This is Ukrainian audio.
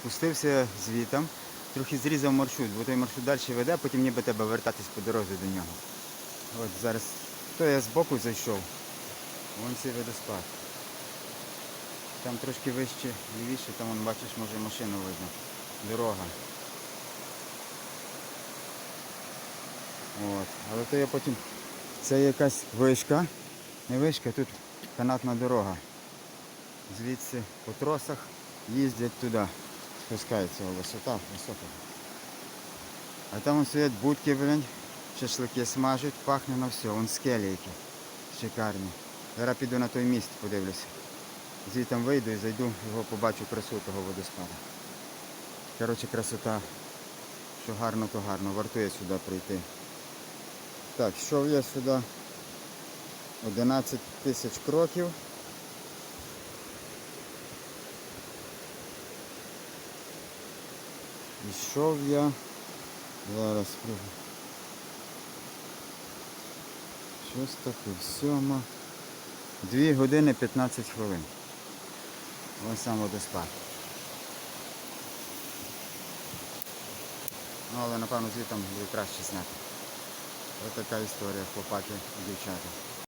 спустився звітом, трохи зрізав маршрут, бо той маршрут далі веде, потім ніби тебе вертатись по дорозі до нього. От зараз то я збоку зайшов. Вон цей водоспад. Там трошки вище, лівіше, там вон, бачиш, може машину видно. Дорога. От. Але то я потім. Це якась вишка. Не вишка, тут канатна дорога. Звідси по тросах їздять туди. Спускається висота, висока. А там вон стоять будки, блін, шашлики смажуть, пахне на все. Вон скелі які. Зараз піду на той міст, подивлюся. Звідти вийду і зайду, його побачу красу того водоспаду. Коротше, красота. Що гарно, то гарно. Вартує сюди прийти. Так, йшов я сюди 11 тисяч кроків. Йшов я. Зараз спробую. Шоста, сьома. 2 години 15 хвилин. Ось сам водоспад. Ну, але напевно звідти буде краще зняти. Ось така історія, хлопаки і дівчата.